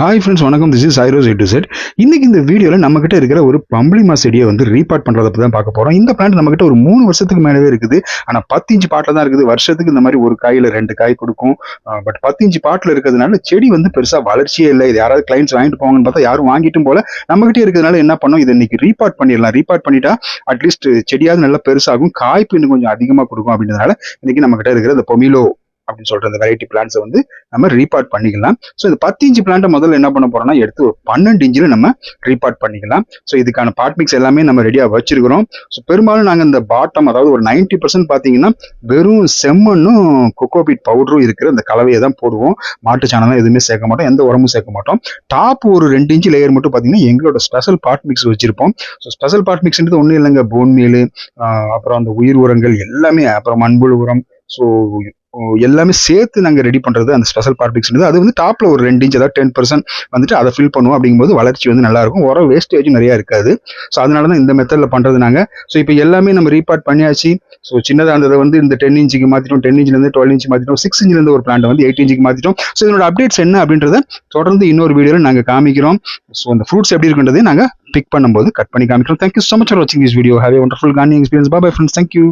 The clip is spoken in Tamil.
ஹாய் ஃப்ரெண்ட்ஸ் வணக்கம். திஸ் இஸ் ஐரோஸ் டு செட் இன்னைக்கு இந்த வீடியோவில் நம்மக்கிட்ட இருக்கிற ஒரு பம்பளிமா செடியை வந்து ரீபார்ட் பண்ணுறதை பற்றி தான் பார்க்க போகிறோம் இந்த பிளான்ட் நம்மகிட்ட ஒரு மூணு வருஷத்துக்கு மேலவே இருக்குது. ஆனால் பத்து இன்ச்சு பாட்டில் தான் இருக்குது. வருஷத்துக்கு இந்த மாதிரி ஒரு காயில் ரெண்டு காய் கொடுக்கும். பட் பத்து இன்ச்சு பாட்டில் இருக்கிறதுனால செடி வந்து பெருசாக வளர்ச்சியே இல்லை. இது யாராவது கிளைண்ட்ஸ் வாங்கிட்டு போவாங்கன்னு பார்த்தா யாரும் வாங்கிட்டும் போல. நம்மகிட்டே இருக்கிறதுனால என்ன பண்ணோம்? இதை இன்னைக்கு ரீபார்ட் பண்ணிடலாம். ரீபார்ட் பண்ணிட்டா அட்லீஸ்ட் செடியாவது நல்லா பெருசாகும். காய்ப்பு இன்னும் கொஞ்சம் அதிகமாக கொடுக்கும் அப்படின்றதுனால இன்னைக்கு நம்மகிட்ட இருக்கிற இந்த பொமிலோ அப்படின்னு சொல்ற அந்த வெரைட்டி பிளான்ஸை வந்து நம்ம ரீபார்ட் பண்ணிக்கலாம். ஸோ இந்த பத்து இன்ச்சு பிளான்ட்டை முதல்ல என்ன பண்ண போறோம்னா எடுத்து ஒரு பன்னெண்டு இன்ச்சில் நம்ம ரீபார்ட் பண்ணிக்கலாம். ஸோ இதுக்கான பார்ட் மிக்ஸ் எல்லாமே நம்ம ரெடியாக வச்சிருக்கிறோம். ஸோ பெரும்பாலும் நாங்கள் இந்த பாட்டம் அதாவது ஒரு நைன்டி பர்சன்ட் பார்த்தீங்கன்னா வெறும் செம்மண்ணும் கொக்கோபீட் பவுடரும் இருக்கிற அந்த கலவையை தான் போடுவோம். மாட்டு சாணம் எதுவுமே சேர்க்க மாட்டோம். எந்த உரமும் சேர்க்க மாட்டோம். டாப் ஒரு ரெண்டு இன்ச்சு லேயர் மட்டும் பார்த்தீங்கன்னா எங்களோட ஸ்பெஷல் பார்ட் மிக்ஸ் வச்சிருப்போம். ஸோ ஸ்பெஷல் பார்ட் மிக்ஸ்ன்றது ஒன்றும் இல்லைங்க. போன் மீல் அப்புறம் அந்த உயிர் உரங்கள் எல்லாமே அப்புறம் மண்புழு உரம். ஸோ எல்லாமே சேர்த்து நாங்கள் ரெடி பண்ணுறது அந்த ஸ்பெஷல் பார்பிக்ஸ்ன்றது அது வந்து டாப்பில் ஒரு ரெண்டு இன்ச் அதாவது டென் பர்சன்ட் வந்துட்டு அதை ஃபில் பண்ணுவோம் அப்படிங்கும்போது வளர்ச்சி வந்து நல்லாயிருக்கும் உரம் வேஸ்டேஜும் நிறையா இருக்காது. ஸோ அதனால தான் இந்த மெத்தடில் பண்ணுறது நாங்கள் ஸோ இப்போ எல்லாமே நம்ம ரீபார்ட் பண்ணியாச்சு. ஸோ சின்னதாக இருந்ததை வந்து இந்த டென் இன்ச்சுக்கு மாற்றிட்டோம் டென் இன்ச்லேருந்து டுவெல் இன்ச் மாற்றிட்டோம் சிக்ஸ் இன்ச்லேருந்து ஒரு பிளான்ட் வந்து எயிட் இன்ச்சுக்கு மாற்றிட்டோம் ஸோ இதனோட அப்டேட்ஸ் என்ன அப்படின்றத தொடர்ந்து இன்னொரு வீடியோவில் நாங்கள் காமிக்கிறோம். ஸோ அந்த ஃப்ரூட்ஸ் எப்படி இருக்குன்றதே நாங்கள் பிக் பண்ணும்போது கட் பண்ணி காமிக்கிறோம். Thank you so much for வாட்சிங் this video have wonderful gardening experience bye friends thank you